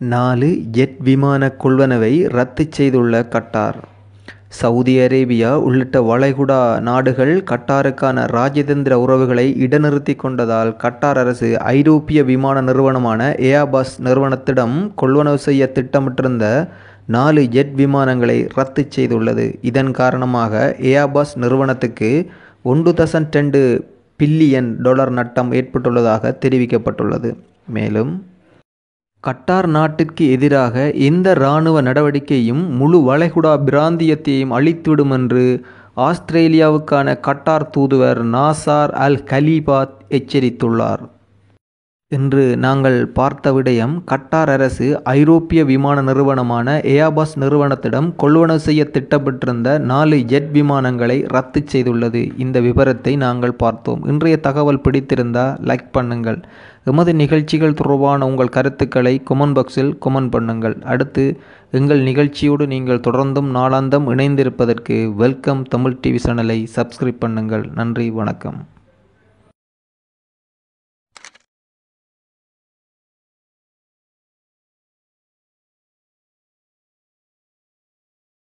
நாலு ஜெட் விமான கொள்வனவை ரத்து செய்துள்ள கட்டார். சவுதி அரேபியா உள்ளிட்ட வளைகுடா நாடுகள் கட்டாருக்கான ராஜதந்திர உறவுகளை இடைநிறுத்தி கொண்டதால் கட்டார் அரசு ஐரோப்பிய விமான நிறுவனமான ஏயாபாஸ் நிறுவனத்திடம் கொள்வனவு செய்ய திட்டமிட்டிருந்த நாலு ஜெட் விமானங்களை ரத்து செய்துள்ளது. இதன் காரணமாக ஏர்பஸ் நிறுவனத்துக்கு ஒன்று தசன் ரெண்டு பில்லியன் டாலர் நட்டம் ஏற்பட்டுள்ளதாக தெரிவிக்கப்பட்டுள்ளது. மேலும் கட்டார் நாட்டிற்கு எதிராக எந்த இராணுவ நடவடிக்கையும் முழு வளைகுடா பிராந்தியத்தையும் அழித்துவிடும் என்று ஆஸ்திரேலியாவுக்கான கட்டார் தூதுவர் நாசார் அல் கலீபாத் எச்சரித்துள்ளார். இன்று நாங்கள் பார்த்த விடயம் கட்டார் அரசு ஐரோப்பிய விமான நிறுவனமான ஏயாபாஸ் நிறுவனத்திடம் கொள்வனவு செய்ய திட்டமிட்டிருந்த நாலு ஜெட் விமானங்களை ரத்து செய்துள்ளது. இந்த விவரத்தை நாங்கள் பார்த்தோம். இன்றைய தகவல் பிடித்திருந்தால் லைக் பண்ணுங்கள். எமது நிகழ்ச்சிகள் தொடர்பான உங்கள் கருத்துக்களை கொமெண்ட் பாக்ஸில் கொமெண்ட் பண்ணுங்கள். அடுத்து எங்கள் நிகழ்ச்சியோடு நீங்கள் தொடர்ந்தும் நாளாந்தம் இணைந்திருப்பதற்கு வெல்கம் தமிழ் டிவி சேனலை சப்ஸ்கிரைப் பண்ணுங்கள். நன்றி வணக்கம்.